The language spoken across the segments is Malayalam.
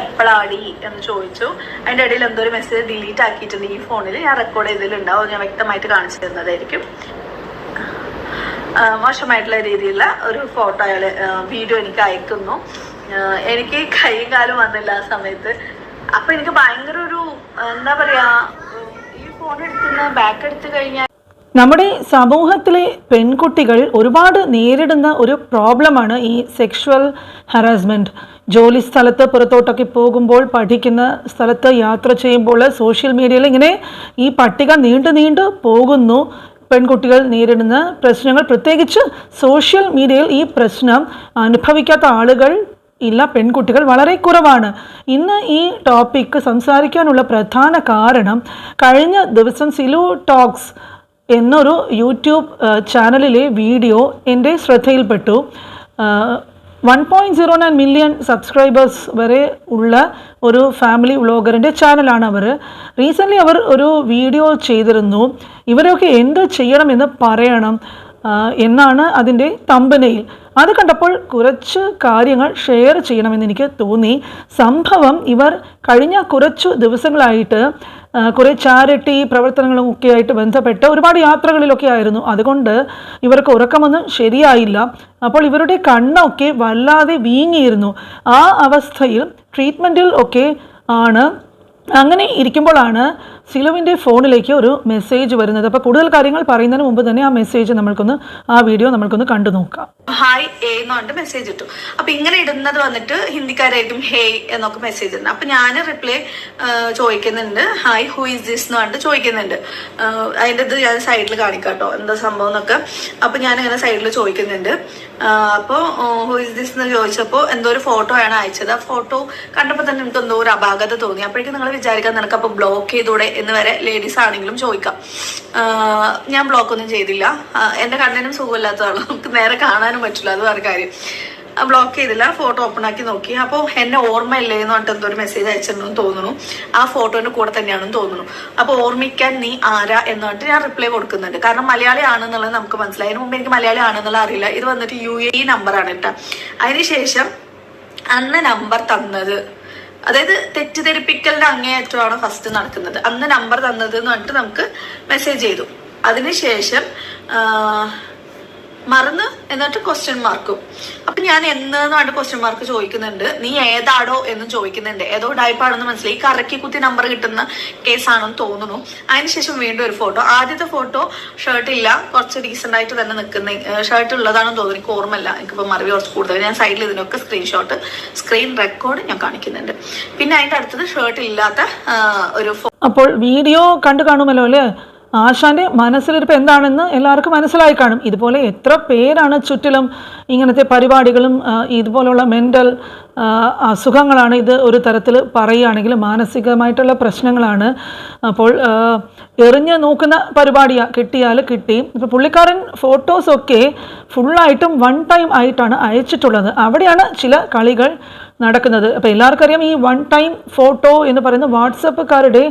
എപ്പോഴാടി എന്ന് ചോദിച്ചു. അതിന്റെ ഇടയിൽ എന്തോ ഒരു മെസ്സേജ് ഡിലീറ്റ് ആക്കിയിട്ടുണ്ട് ഈ ഫോണിൽ ഞാൻ റെക്കോർഡ് ചെയ്തിട്ടുണ്ടാവും ഞാൻ വ്യക്തമായിട്ട് കാണിച്ചു തരുന്നതായിരിക്കും. മോശമായിട്ടുള്ള രീതിയിലുള്ള ഒരു ഫോട്ടോ അയാൾ വീഡിയോ എനിക്ക് അയക്കുന്നു. എനിക്ക് കൈയും കാലും വന്നില്ല ആ സമയത്ത്. അപ്പൊ എനിക്ക് ഭയങ്കര ഒരു എന്താ പറയാ ഈ ഫോൺ എടുക്കുന്ന ബാക്ക് എടുത്തു കഴിഞ്ഞാൽ നമ്മുടെ സമൂഹത്തിലെ പെൺകുട്ടികൾ ഒരുപാട് നേരിടുന്ന ഒരു പ്രോബ്ലമാണ് ഈ സെക്ഷുവൽ ഹറാസ്മെന്റ് ജോലി സ്ഥലത്ത് പുറത്തോട്ടൊക്കെ പോകുമ്പോൾ പഠിക്കുന്ന സ്ഥലത്ത് യാത്ര ചെയ്യുമ്പോൾ സോഷ്യൽ മീഡിയയിൽ ഇങ്ങനെ ഈ പട്ടിക നീണ്ടു നീണ്ടു പോകുന്നു. പെൺകുട്ടികൾ നേരിടുന്ന പ്രശ്നങ്ങൾ. പ്രത്യേകിച്ച് സോഷ്യൽ മീഡിയയിൽ ഈ പ്രശ്നം അനുഭവിക്കാത്ത ആളുകൾ ഇല്ല പെൺകുട്ടികൾ വളരെ കുറവാണ്. ഇന്ന് ഈ ടോപ്പിക്ക് സംസാരിക്കാനുള്ള പ്രധാന കാരണം കഴിഞ്ഞ ദിവസം സിലു ടോക്സ് എന്നൊരു യൂട്യൂബ് ചാനലിലെ വീഡിയോ എന്റെ ശ്രദ്ധയിൽപ്പെട്ടു. One point zero nine million subscribers വരെ ഉള്ള ഒരു ഫാമിലി വ്ളോഗറിന്റെ ചാനലാണ് അവർ റീസെന്റ്ലി അവർ ഒരു വീഡിയോ ചെയ്തിരുന്നു. ഇവരൊക്കെ എന്ത് ചെയ്യണമെന്ന് പറയണം എന്നാണ് അതിന്റെ തമ്പനയിൽ. അത് കണ്ടപ്പോൾ കുറച്ച് കാര്യങ്ങൾ ഷെയർ ചെയ്യണമെന്ന് എനിക്ക് തോന്നി. സംഭവം ഇവർ കഴിഞ്ഞ കുറച്ച് ദിവസങ്ങളായിട്ട് കുറേ ചാരിറ്റി പ്രവർത്തനങ്ങളും ഒക്കെ ആയിട്ട് ബന്ധപ്പെട്ട് ഒരുപാട് യാത്രകളിലൊക്കെ ആയിരുന്നു. അതുകൊണ്ട് ഇവർക്ക് ഉറക്കമൊന്നും ശരിയായില്ല. അപ്പോൾ ഇവരുടെ കണ്ണൊക്കെ വല്ലാതെ വീങ്ങിയിരുന്നു. ആ അവസ്ഥയിൽ ട്രീറ്റ്മെന്റിൽ ഒക്കെ ആണ്. അങ്ങനെ ഇരിക്കുമ്പോഴാണ് സിലുവിന്റെ ഫോണിലേക്ക് ഒരു മെസ്സേജ് വരുന്നത്. അപ്പോൾ കൂടുതൽ കാര്യങ്ങൾ പറയുന്നതിന് മുമ്പ് തന്നെ ആ മെസ്സേജ് നമ്മൾക്കൊന്ന് ആ വീഡിയോ നമ്മൾക്കൊന്ന് കണ്ടു നോക്കാം. ഹായ് എ എന്ന് പറഞ്ഞിട്ട് മെസ്സേജ് ഇട്ടു. അപ്പൊ ഇങ്ങനെ ഇടുന്നത് വന്നിട്ട് ഹിന്ദിക്കാരായിരിക്കും ഹേയ് എന്നൊക്കെ മെസ്സേജ് ഇടുന്നത്. അപ്പൊ ഞാൻ റിപ്ലൈ ചോദിക്കുന്നുണ്ട്. ഹായ് ഹു ഇസ് ദിസ് എന്ന് പറഞ്ഞിട്ട് ചോദിക്കുന്നുണ്ട്. അതിന്റെ ഇത് ഞാൻ സൈഡിൽ കാണിക്കാട്ടോ എന്താ സംഭവം എന്നൊക്കെ. അപ്പൊ ഞാൻ ഇങ്ങനെ സൈഡിൽ ചോദിക്കുന്നുണ്ട്. അപ്പോൾ ഹൂ ഇസ് ദിസ് എന്ന് ചോദിച്ചപ്പോൾ എന്തോ ഒരു ഫോട്ടോ ആണ് അയച്ചത്. ആ ഫോട്ടോ കണ്ടപ്പോൾ തന്നെ എനിക്ക് എന്തോ ഒരു അപാകത തോന്നി. അപ്പോഴേക്കും നിങ്ങൾ വിചാരിക്കാൻ നിനക്ക് അപ്പൊ ബ്ലോക്ക് ചെയ്തൂടെ എന്ന് വരെ ലേഡീസ് ആണെങ്കിലും ചോദിക്കാം. ഞാൻ ബ്ലോക്ക് ഒന്നും ചെയ്തില്ല. എന്റെ കണ്ണിനും സുഖമില്ലാത്തതാണ് നമുക്ക് നേരെ കാണാനും പറ്റില്ല. അത് വേറെ കാര്യം. ബ്ലോക്ക് ചെയ്തില്ല. ഫോട്ടോ ഓപ്പൺ ആക്കി നോക്കി. അപ്പോൾ എന്നെ ഓർമ്മയില്ലേ എന്ന് പറഞ്ഞിട്ട് എന്തോ ഒരു മെസ്സേജ് അയച്ചിട്ടുണ്ടെന്ന് തോന്നുന്നു. ആ ഫോട്ടോന്റെ കൂടെ തന്നെയാണെന്ന് തോന്നുന്നു. അപ്പോൾ ഓർമ്മിക്കാൻ നീ ആരാ എന്ന് പറഞ്ഞിട്ട് ഞാൻ റിപ്ലൈ കൊടുക്കുന്നുണ്ട്. കാരണം മലയാളി ആണെന്നുള്ളത് നമുക്ക് മനസ്സിലായി. അതിന് മുമ്പ് എനിക്ക് മലയാളി ആണെന്നുള്ള അറിയില്ല. ഇത് വന്നിട്ട് യു എ നമ്പറാണ് കേട്ടോ. അതിനുശേഷം അന്ന് നമ്പർ തന്നത് അതായത് തെറ്റിദ്ധരിപ്പിക്കലിന്റെ അങ്ങേയറ്റമാണ് ഫസ്റ്റ് നടക്കുന്നത്. അന്ന് നമ്പർ തന്നത് എന്ന് പറഞ്ഞിട്ട് നമുക്ക് മെസ്സേജ് ചെയ്തു. അതിനുശേഷം മറന്ന് എന്നിട്ട് ക്വസ്റ്റ്യൻ മാർക്കും അപ്പൊ ഞാൻ എന്ന് പറഞ്ഞിട്ട് ക്വസ്റ്റ്യൻ മാർക്ക് ചോദിക്കുന്നുണ്ട്? നീ ഏതാടോ എന്ന് ചോദിക്കുന്നുണ്ട്. ഏതോ ഡൈപ്പാണെന്ന് മനസ്സിലായി കറക്കി കുത്തി നമ്പർ കിട്ടുന്ന കേസാണെന്ന് തോന്നുന്നു. അതിനുശേഷം വീണ്ടും ഒരു ഫോട്ടോ ആദ്യത്തെ ഫോട്ടോ ഷർട്ട് ഇല്ല. കുറച്ച് ഡീസെന്റ് ആയിട്ട് തന്നെ നിൽക്കുന്ന ഷർട്ട് ഉള്ളതാണെന്ന് തോന്നുന്നു. എനിക്ക് ഓർമ്മയില്ല. എനിക്കിപ്പോൾ മറവി കുറച്ച് കൂടുതൽ. ഞാൻ സൈഡിൽ ഇതിനൊക്കെ സ്ക്രീൻഷോട്ട് സ്ക്രീൻ റെക്കോർഡ് ഞാൻ കാണിക്കുന്നുണ്ട്. പിന്നെ അതിന്റെ അടുത്തത് ഷർട്ട് ഇല്ലാത്ത ഒരു അപ്പോൾ വീഡിയോ കണ്ടു കാണുമല്ലോ അല്ലേ? ആശാന്റെ മനസ്സിലിരിപ്പ് എന്താണെന്ന് എല്ലാവർക്കും മനസ്സിലായി കാണും. ഇതുപോലെ എത്ര പേരാണ് ചുറ്റിലും ഇങ്ങനത്തെ പരിപാടികളും ഇതുപോലുള്ള മെന്റൽ അസുഖങ്ങളാണ് ഇത് ഒരു തരത്തിൽ പറയുകയാണെങ്കിൽ മാനസികമായിട്ടുള്ള പ്രശ്നങ്ങളാണ്. അപ്പോൾ എറിഞ്ഞ് നോക്കുന്ന പരിപാടിയാണ് കിട്ടിയാൽ കിട്ടി. ഇപ്പോൾ പുള്ളിക്കാരൻ ഫോട്ടോസൊക്കെ ഫുള്ളായിട്ടും വൺ ടൈം ആയിട്ടാണ് അയച്ചിട്ടുള്ളത്. അവിടെയാണ് ചില കളികൾ നടക്കുന്നത്. അപ്പോൾ എല്ലാവർക്കും അറിയാം ഈ വൺ ടൈം ഫോട്ടോ എന്ന് പറയുന്ന വാട്സപ്പുകാരുടെ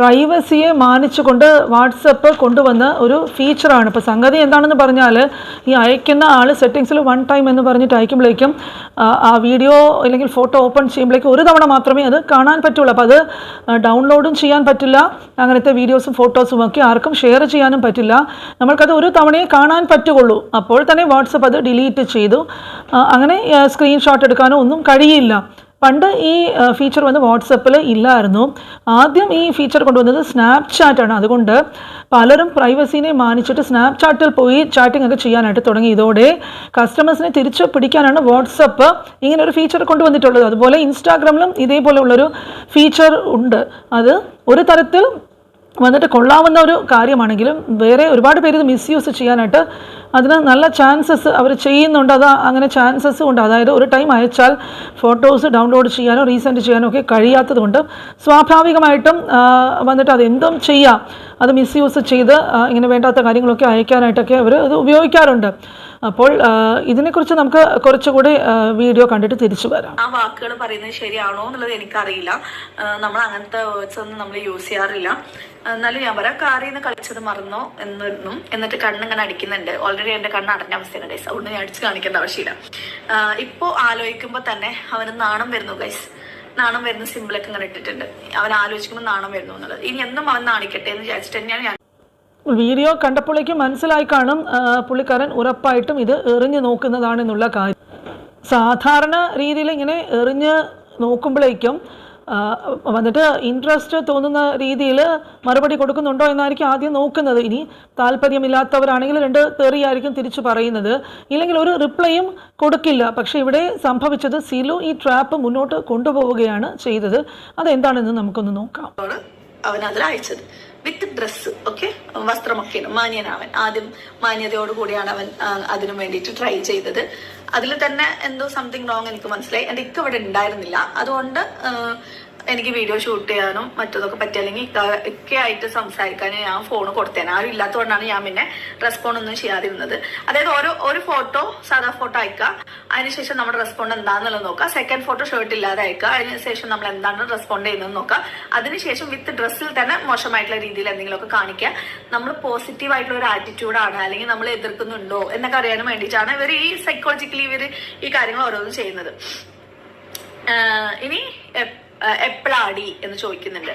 പ്രൈവസിയെ മാനിച്ചുകൊണ്ട് വാട്സപ്പ് കൊണ്ടുവന്ന ഒരു ഫീച്ചറാണ്. ഇപ്പോൾ സംഗതി എന്താണെന്ന് പറഞ്ഞാൽ ഈ അയക്കുന്ന ആൾ സെറ്റിങ്സിൽ വൺ ടൈം എന്ന് പറഞ്ഞിട്ട് അയക്കുമ്പോഴേക്കും ആ, വീഡിയോ അല്ലെങ്കിൽ ഫോട്ടോ ഓപ്പൺ ചെയ്യുമ്പോഴേക്കും ഒരു തവണ മാത്രമേ അത് കാണാൻ പറ്റുള്ളൂ. അപ്പോൾ അത് ഡൗൺലോഡും ചെയ്യാൻ പറ്റില്ല. അങ്ങനത്തെ വീഡിയോസും ഫോട്ടോസും ഒക്കെ ആർക്കും ഷെയർ ചെയ്യാനും പറ്റില്ല. നമ്മൾക്കത് ഒരു തവണയെ കാണാൻ പറ്റുകയുള്ളൂ. അപ്പോൾ തന്നെ വാട്സപ്പ് അത് ഡിലീറ്റ് ചെയ്തു. അങ്ങനെ സ്ക്രീൻഷോട്ട് എടുക്കാനോ ഒന്നും കഴിയില്ല. പണ്ട് ഈ ഫീച്ചർ വന്ന് വാട്സപ്പിൽ ഇല്ലായിരുന്നു. ആദ്യം ഈ ഫീച്ചർ കൊണ്ടുവന്നത് സ്നാപ്ചാറ്റാണ് അതുകൊണ്ട് പലരും പ്രൈവസീനെ മാനിച്ചിട്ട് സ്നാപ്ചാറ്റിൽ പോയി ചാറ്റിംഗ് ഒക്കെ ചെയ്യാനായിട്ട് തുടങ്ങി. ഇതോടെ കസ്റ്റമേഴ്സിനെ തിരിച്ചു പിടിക്കാനാണ് വാട്സപ്പ് ഇങ്ങനെ ഒരു ഫീച്ചർ കൊണ്ടുവന്നിട്ടുള്ളത്. അതുപോലെ ഇൻസ്റ്റാഗ്രാമിലും ഇതേപോലെ ഉള്ളൊരു ഫീച്ചർ ഉണ്ട്. അത് ഒരു തരത്തിൽ വന്നിട്ട് കൊള്ളാവുന്ന ഒരു കാര്യമാണെങ്കിലും വേറെ ഒരുപാട് പേര് ഇത് മിസ്യൂസ് ചെയ്യാനായിട്ട് അതിന് നല്ല ചാൻസസ് അവർ ചെയ്യുന്നുണ്ട്. അത് അങ്ങനെ ചാൻസസ് ഉണ്ട്. അതായത് ഒരു ടൈം അയച്ചാൽ ഫോട്ടോസ് ഡൗൺലോഡ് ചെയ്യാനോ റീസെൻഡ് ചെയ്യാനോ ഒക്കെ കഴിയാത്തതുകൊണ്ട് സ്വാഭാവികമായിട്ടും വന്നിട്ട് അതെന്തും ചെയ്യാം. അത് മിസ്യൂസ് ചെയ്ത് ഇങ്ങനെ വേണ്ടാത്ത കാര്യങ്ങളൊക്കെ അയക്കാനായിട്ടൊക്കെ അവർ അത് ഉപയോഗിക്കാറുണ്ട്. അപ്പോൾ ഇതിനെക്കുറിച്ച് നമുക്ക് കുറച്ചുകൂടി വീഡിയോ കണ്ടിട്ട് തിരിച്ചു വരാം. ആ വാക്കുകൾ പറയുന്നത് ശരിയാണോ എന്നുള്ളത് എനിക്കറിയില്ല. നമ്മൾ അങ്ങനത്തെ വേർഡ്സ് ഒന്നും നമ്മൾ യൂസ് ചെയ്യാറില്ല. എന്നാലും ഞാൻ പറയാം കാറിൽ നിന്ന് കളിച്ചത് മറന്നോ എന്നിരുന്നു എന്നിട്ട് കണ്ണിങ്ങനെ അടിക്കുന്നുണ്ട്. ഓൾറെഡി എന്റെ കണ്ണ് അടഞ്ഞ അവസ്ഥയാണ് ഗൈസ് അതുകൊണ്ട് ഞാൻ അടിച്ച് കാണിക്കേണ്ട ആവശ്യമില്ല. ഇപ്പോൾ ഇപ്പോ ആലോചിക്കുമ്പോൾ തന്നെ അവന് നാണം വരുന്നു ഗൈസ് നാണം വരുന്ന സിമ്പിളൊക്കെ ഇങ്ങനെ ഇട്ടിട്ടുണ്ട്. അവൻ ആലോചിക്കുമ്പോൾ നാണം വരുന്നു എന്നുള്ളത്. ഇനി എന്നും അവൻ നാണിക്കട്ടെ എന്ന് വിചാരിച്ചിട്ട് തന്നെയാണ് ഞാൻ വീഡിയോ കണ്ടപ്പോഴേക്കും മനസ്സിലായി കാണും പുള്ളിക്കാരൻ ഉറപ്പായിട്ടും ഇത് എറിഞ്ഞു നോക്കുന്നതാണെന്നുള്ള കാര്യം. സാധാരണ രീതിയിൽ ഇങ്ങനെ എറിഞ്ഞ് നോക്കുമ്പോഴേക്കും വന്നിട്ട് ഇൻട്രസ്റ്റ് തോന്നുന്ന രീതിയിൽ മറുപടി കൊടുക്കുന്നുണ്ടോ എന്നായിരിക്കും ആദ്യം നോക്കുന്നത്. ഇനി താല്പര്യമില്ലാത്തവരാണെങ്കിൽ രണ്ട് തെറിയായിരിക്കും തിരിച്ചു പറയുന്നത്. ഇല്ലെങ്കിൽ ഒരു റിപ്ലൈയും കൊടുക്കില്ല. പക്ഷേ ഇവിടെ സംഭവിച്ചത് സിലു ഈ ട്രാപ്പ് മുന്നോട്ട് കൊണ്ടുപോവുകയാണ് ചെയ്തത്. അതെന്താണെന്ന് നമുക്കൊന്ന് നോക്കാം. അവൻ അതിൽ അയച്ചത്. With dress okay? വസ്ത്രമൊക്കെയാണ് മാന്യനാവൻ. ആദ്യം മാന്യതയോട് കൂടിയാണ് അവൻ അതിനു വേണ്ടിയിട്ട് ട്രൈ ചെയ്തത്. അതിൽ തന്നെ എന്തോ സംതിങ് റോങ് എനിക്ക് മനസ്സിലായി. എന്റെ ഇക്ക ഇവിടെ ഉണ്ടായിരുന്നില്ല. അതുകൊണ്ട് എനിക്ക് വീഡിയോ ഷൂട്ട് ചെയ്യാനും മറ്റതൊക്കെ പറ്റിയ അല്ലെങ്കിൽ ഒക്കെ ആയിട്ട് സംസാരിക്കാൻ ഞാൻ ഫോൺ കൊടുത്തേനെ. ആരും ഇല്ലാത്തതുകൊണ്ടാണ് ഞാൻ പിന്നെ റെസ്പോണ്ട് ഒന്നും ചെയ്യാതിരുന്നത്. അതായത് ഓരോ ഒരു ഫോട്ടോ സാധാ ഫോട്ടോ അയക്കുക അതിനുശേഷം നമ്മുടെ റെസ്പോണ്ട് എന്താണെന്നുള്ളത് നോക്കുക സെക്കൻഡ് ഫോട്ടോ ഷർട്ട് ഇല്ലാതെ അയക്കുക അതിനുശേഷം നമ്മൾ എന്താണ് റെസ്പോണ്ട് ചെയ്യുന്നത് നോക്കുക അതിനുശേഷം വിത്ത് ഡ്രസ്സിൽ തന്നെ മോശമായിട്ടുള്ള രീതിയിൽ എന്തെങ്കിലുമൊക്കെ കാണിക്കുക നമ്മൾ പോസിറ്റീവ് ആയിട്ടുള്ള ഒരു ആറ്റിറ്റ്യൂഡാണ് അല്ലെങ്കിൽ നമ്മൾ എതിർക്കുന്നുണ്ടോ എന്നൊക്കെ അറിയാനും വേണ്ടിയിട്ടാണ് ഇവർ ഈ സൈക്കോളജിക്കലി ഇവർ ഈ കാര്യങ്ങൾ ഓരോന്നും ചെയ്യുന്നത്. ഇനി എപ്പോഴാടി എന്ന് ചോദിക്കുന്നുണ്ട്.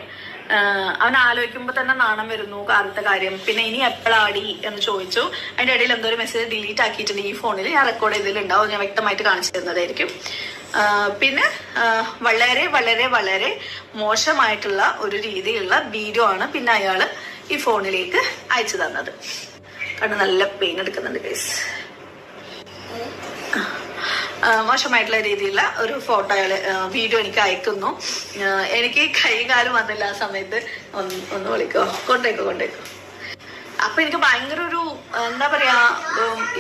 അവൻ ആലോചിക്കുമ്പോൾ തന്നെ നാണം വരുന്നു കാലത്തെ കാര്യം. പിന്നെ ഇനി എപ്പോഴാടി എന്ന് ചോദിച്ചു. അതിന്റെ ഇടയിൽ എന്തോ ഒരു മെസ്സേജ് ഡിലീറ്റ് ആക്കിയിട്ടുണ്ട് ഈ ഫോണിൽ ഞാൻ റെക്കോർഡ് ചെയ്തിട്ടുണ്ടാവും. ഞാൻ വ്യക്തമായിട്ട് കാണിച്ചു തരുന്നതായിരിക്കും. പിന്നെ വളരെ വളരെ വളരെ മോശമായിട്ടുള്ള ഒരു രീതിയിലുള്ള വീഡിയോ ആണ് പിന്നെ അയാൾ ഈ ഫോണിലേക്ക് അയച്ചു തന്നത്. കാരണം നല്ല പെയിൻ എടുക്കുന്നുണ്ട് കേസ് മോശമായിട്ടുള്ള രീതിയിലുള്ള ഒരു ഫോട്ടോ വീഡിയോ എനിക്ക് അയക്കുന്നു. എനിക്ക് കൈ കാലും വന്നില്ല ആ സമയത്ത്. ഒന്ന് ഒന്ന് വിളിക്കോ? കൊണ്ടേക്കോ കൊണ്ടേക്കോ അപ്പൊ എനിക്ക് ഭയങ്കര ഒരു എന്താ പറയാ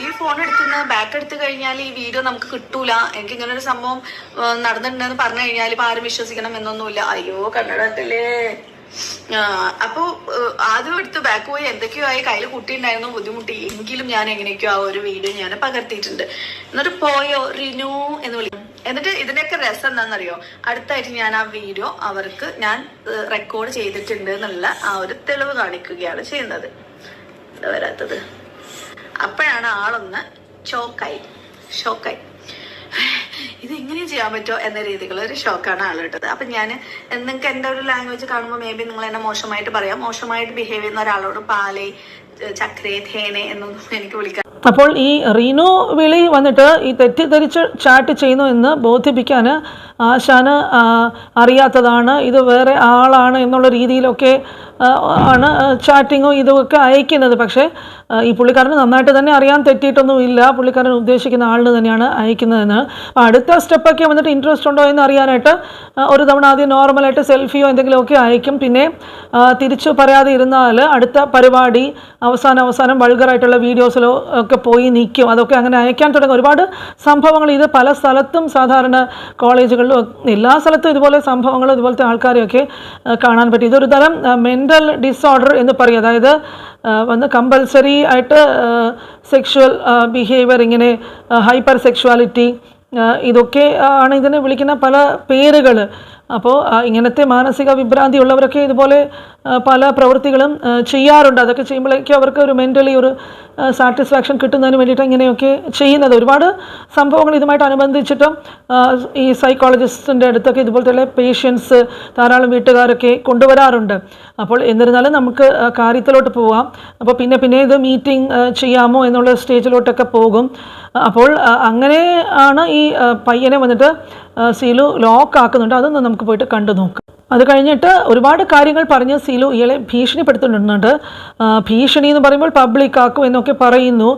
ഈ ഫോൺ എടുക്കുന്ന ബാക്ക് എടുത്തു കഴിഞ്ഞാൽ ഈ വീഡിയോ നമുക്ക് കിട്ടൂല. എനിക്ക് ഇങ്ങനെ ഒരു സംഭവം നടന്നിട്ടുണ്ടെന്ന് പറഞ്ഞു കഴിഞ്ഞാൽ ഇപ്പൊ ആരും വിശ്വസിക്കണം എന്നൊന്നുമില്ല. അയ്യോ കണ്ണടത്തില്ലേ അപ്പൊ ആദ്യം എടുത്ത് ബാക്ക് പോയി എന്തൊക്കെയോ ആയി കയ്യിൽ കുട്ടിയുണ്ടായിരുന്നു ബുദ്ധിമുട്ടി. എങ്കിലും ഞാൻ എങ്ങനെയൊക്കെയോ ആ ഒരു വീഡിയോ ഞാൻ പകർത്തിയിട്ടുണ്ട്. എന്നിട്ട് പോയോ റിനു എന്ന് വിളിക്കും എന്നിട്ട് ഇതിനൊക്കെ രസം എന്താണെന്നറിയോ? അടുത്തായിട്ട് ഞാൻ ആ വീഡിയോ അവർക്ക് ഞാൻ റെക്കോർഡ് ചെയ്തിട്ടുണ്ട് എന്നുള്ള ആ ഒരു തെളിവ് കാണിക്കുകയാണ് ചെയ്യുന്നത്. വരാത്തത്? അപ്പോഴാണ് ആളൊന്ന് ഷോക്കായി ഷോക്കായി ഇത് എങ്ങനെയും ചെയ്യാൻ പറ്റുമോ എന്ന രീതിയിലുള്ള ഒരു ഷോക്കാണ് ആളിട്ടത് അപ്പൊ ഞാൻ നിങ്ങൾക്ക് എന്റെ ഒരു ലാംഗ്വേജ് കാണുമ്പോൾ മേ ബി നിങ്ങൾ എന്നെ മോശമായിട്ട് പറയാം. മോശമായിട്ട് ബിഹേവ് ചെയ്യുന്ന ഒരാളോട് പാലേ ചക്രേ ധേനെ എന്നൊന്നും എനിക്ക് വിളിക്കാൻ അപ്പോൾ ഈ റീനു വിളി വന്നിട്ട് ഈ തെറ്റിദ്ധരിച്ച് ചാറ്റ് ചെയ്യുന്നു എന്ന് ബോധിപ്പിക്കാൻ ആശാന് അറിയാത്തതാണ്. ഇത് വേറെ ആളാണ് എന്നുള്ള രീതിയിലൊക്കെ ആണ് ചാറ്റിങ്ങും ഇതുമൊക്കെ അയക്കുന്നത്. പക്ഷേ ഈ പുള്ളിക്കാരന് നന്നായിട്ട് തന്നെ അറിയാൻ തെറ്റിയിട്ടൊന്നുമില്ല. പുള്ളിക്കാരൻ ഉദ്ദേശിക്കുന്ന ആളിന് തന്നെയാണ് അയക്കുന്നതെന്ന്. അടുത്ത സ്റ്റെപ്പൊക്കെ വന്നിട്ട് ഇൻട്രസ്റ്റ് ഉണ്ടോ എന്ന് അറിയാനായിട്ട് ഒരു തവണ ആദ്യം നോർമലായിട്ട് സെൽഫിയോ എന്തെങ്കിലുമൊക്കെ അയക്കും. പിന്നെ തിരിച്ചു പറയാതെ ഇരുന്നാൽ അടുത്ത പരിപാടി അവസാനം അവസാനം വൾഗറായിട്ടുള്ള വീഡിയോസിലോ ഒക്കെ പോയി നിൽക്കും. അതൊക്കെ അങ്ങനെ അയക്കാൻ തുടങ്ങും. ഒരുപാട് സംഭവങ്ങൾ. ഇത് പല സ്ഥലത്തും സാധാരണ കോളേജുകളിലും എല്ലാ സ്ഥലത്തും ഇതുപോലെ സംഭവങ്ങൾ ഇതുപോലത്തെ ആൾക്കാരെയൊക്കെ കാണാൻ പറ്റി. ഇതൊരു തരം മെന്റൽ ഡിസോർഡർ എന്ന് പറയും. അതായത് വന്ന് കമ്പൽസറി ആയിട്ട് സെക്ഷുവൽ ബിഹേവിയർ ഇങ്ങനെ ഹൈപ്പർ സെക്ഷുവാലിറ്റി ഇതൊക്കെ ആണ് ഇതിനെ വിളിക്കുന്ന പല പേരുകൾ അപ്പോൾ ഇങ്ങനത്തെ മാനസിക വിഭ്രാന്തി ഉള്ളവരൊക്കെ ഇതുപോലെ പല പ്രവൃത്തികളും ചെയ്യാറുണ്ട്. അതൊക്കെ ചെയ്യുമ്പോഴേക്കും അവർക്ക് ഒരു മെന്റലി ഒരു സാറ്റിസ്ഫാക്ഷൻ കിട്ടുന്നതിന് വേണ്ടിയിട്ട് ഇങ്ങനെയൊക്കെ ചെയ്യുന്നത്. ഒരുപാട് സംഭവങ്ങൾ ഇതുമായിട്ട് അനുബന്ധിച്ചിട്ടും ഈ സൈക്കോളജിസ്റ്റിന്റെ അടുത്തൊക്കെ ഇതുപോലത്തെ പേഷ്യൻസ് ധാരാളം വീട്ടുകാരൊക്കെ കൊണ്ടുവരാറുണ്ട്. അപ്പോൾ എന്നിരുന്നാലും നമുക്ക് കാര്യത്തിലോട്ട് പോവാം. അപ്പോൾ പിന്നെ പിന്നെ ഇത് മീറ്റിംഗ് ചെയ്യാമോ എന്നുള്ള സ്റ്റേജിലോട്ടൊക്കെ പോകും. അപ്പോൾ അങ്ങനെ ആണ് ഈ പയ്യനെ വന്നിട്ട് സീലു ലോക്ക് ആക്കുന്നുണ്ട്. അതൊന്ന് നമുക്ക് പോയിട്ട് കണ്ടു നോക്കാം. അത് കഴിഞ്ഞിട്ട് ഒരുപാട് കാര്യങ്ങൾ പറഞ്ഞ് സീലു ഇയാളെ ഭീഷണിപ്പെടുത്തുന്നുണ്ട്. ഭീഷണി എന്ന് പറയുമ്പോൾ പബ്ലിക് ആക്കും എന്നൊക്കെ പറയുന്നു.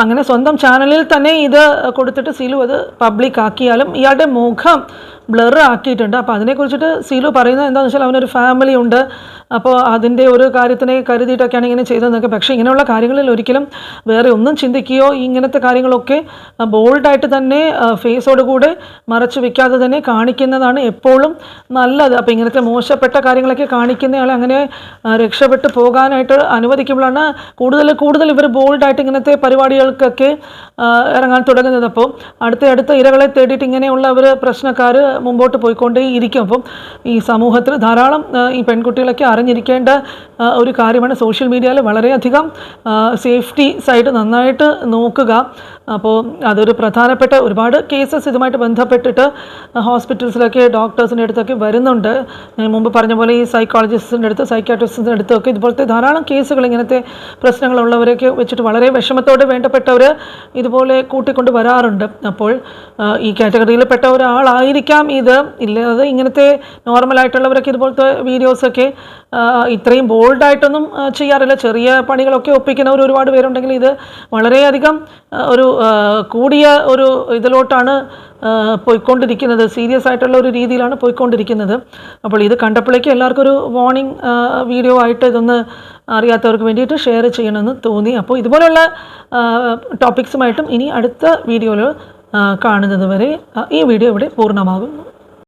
അങ്ങനെ സ്വന്തം ചാനലിൽ തന്നെ ഇത് കൊടുത്തിട്ട് സീലു അത് പബ്ലിക് ആക്കിയാലും ഇയാളുടെ മുഖം ബ്ലർ ആക്കിയിട്ടുണ്ട്. അപ്പോൾ അതിനെക്കുറിച്ചിട്ട് സീലു പറയുന്നത് എന്താണെന്ന് വെച്ചാൽ അവനൊരു ഫാമിലി ഉണ്ട്. അപ്പോൾ അതിന്റെ ഒരു കാര്യത്തിനെ കരുതിയിട്ടൊക്കെയാണ് ഇങ്ങനെ ചെയ്തതെന്നൊക്കെ. പക്ഷേ ഇങ്ങനെയുള്ള കാര്യങ്ങളിൽ ഒരിക്കലും വേറെ ഒന്നും ചിന്തിക്കുകയോ ഇങ്ങനത്തെ കാര്യങ്ങളൊക്കെ ബോൾഡായിട്ട് തന്നെ ഫേസോട് കൂടെ മറച്ചു വെക്കാതെ തന്നെ കാണിക്കുന്നതാണ് എപ്പോഴും നല്ലത്. അപ്പോൾ ഇങ്ങനത്തെ മോശപ്പെട്ട കാര്യങ്ങളൊക്കെ കാണിക്കുന്നയാളെ അങ്ങനെ രക്ഷപ്പെട്ടു പോകാനായിട്ട് അനുവദിക്കുമ്പോഴാണ് കൂടുതൽ കൂടുതൽ ഇവർ ബോൾഡായിട്ട് ഇങ്ങനത്തെ പരിപാടികൾക്കൊക്കെ ഇറങ്ങാൻ തുടങ്ങുന്നത്. അപ്പോൾ അടുത്ത അടുത്ത ഇരകളെ തേടിയിട്ട് ഇങ്ങനെയുള്ള ഒരു പ്രശ്നക്കാർ മുമ്പോട്ട് പോയിക്കൊണ്ടേ ഇരിക്കും അപ്പം ഈ സമൂഹത്തിൽ ധാരാളം ഈ പെൺകുട്ടികളൊക്കെ അറിഞ്ഞിരിക്കേണ്ട ഒരു കാര്യമാണ് സോഷ്യൽ മീഡിയയിൽ വളരെയധികം സേഫ്റ്റി സൈഡ് നന്നായിട്ട് നോക്കുക. അപ്പോൾ അതൊരു പ്രധാനപ്പെട്ട ഒരുപാട് കേസസ് ഇതുമായിട്ട് ബന്ധപ്പെട്ടിട്ട് ഹോസ്പിറ്റൽസിലൊക്കെ ഡോക്ടേഴ്സിന്റെ അടുത്തൊക്കെ വരുന്നുണ്ട്. ഞാൻ മുമ്പ് പറഞ്ഞ പോലെ ഈ സൈക്കോളജിസ്റ്റിന്റെ അടുത്ത് സൈക്കാട്രിസ്റ്റിന്റെ അടുത്തൊക്കെ ഇതുപോലത്തെ ധാരാളം കേസുകൾ ഇങ്ങനത്തെ പ്രശ്നങ്ങളുള്ളവരെയൊക്കെ വെച്ചിട്ട് വളരെ വിഷമത്തോടെ വേണ്ടപ്പെട്ടവർ ഇതുപോലെ കൂട്ടിക്കൊണ്ട് വരാറുണ്ട്. അപ്പോൾ ഈ കാറ്റഗറിയിൽപ്പെട്ട ഒരാളായിരിക്കാം ഇത്. ഇല്ലാതെ ഇങ്ങനത്തെ നോർമലായിട്ടുള്ളവരൊക്കെ ഇതുപോലത്തെ വീഡിയോസൊക്കെ ഇത്രയും ബോൾഡായിട്ടൊന്നും ചെയ്യാറില്ല. ചെറിയ പണികളൊക്കെ ഒപ്പിക്കുന്നവർ ഒരുപാട് പേരുണ്ടെങ്കിൽ ഇത് വളരെയധികം ഒരു കൂടിയ ഒരു ഇതിലോട്ടാണ് പോയിക്കൊണ്ടിരിക്കുന്നത്. സീരിയസ് ആയിട്ടുള്ള ഒരു രീതിയിലാണ് പോയിക്കൊണ്ടിരിക്കുന്നത്. അപ്പോൾ ഇത് കണ്ടപ്പോഴേക്കും എല്ലാവർക്കും ഒരു വാർണിംഗ് വീഡിയോ ആയിട്ട് ഇതൊന്ന് അറിയാത്തവർക്ക് വേണ്ടിയിട്ട് ഷെയർ ചെയ്യണമെന്ന് തോന്നി. അപ്പോൾ ഇതുപോലെയുള്ള ടോപ്പിക്സുമായിട്ടും ഇനി അടുത്ത വീഡിയോയിൽ കാണുന്നത് വരെ ഈ വീഡിയോ ഇവിടെ പൂർണമാകുന്നു.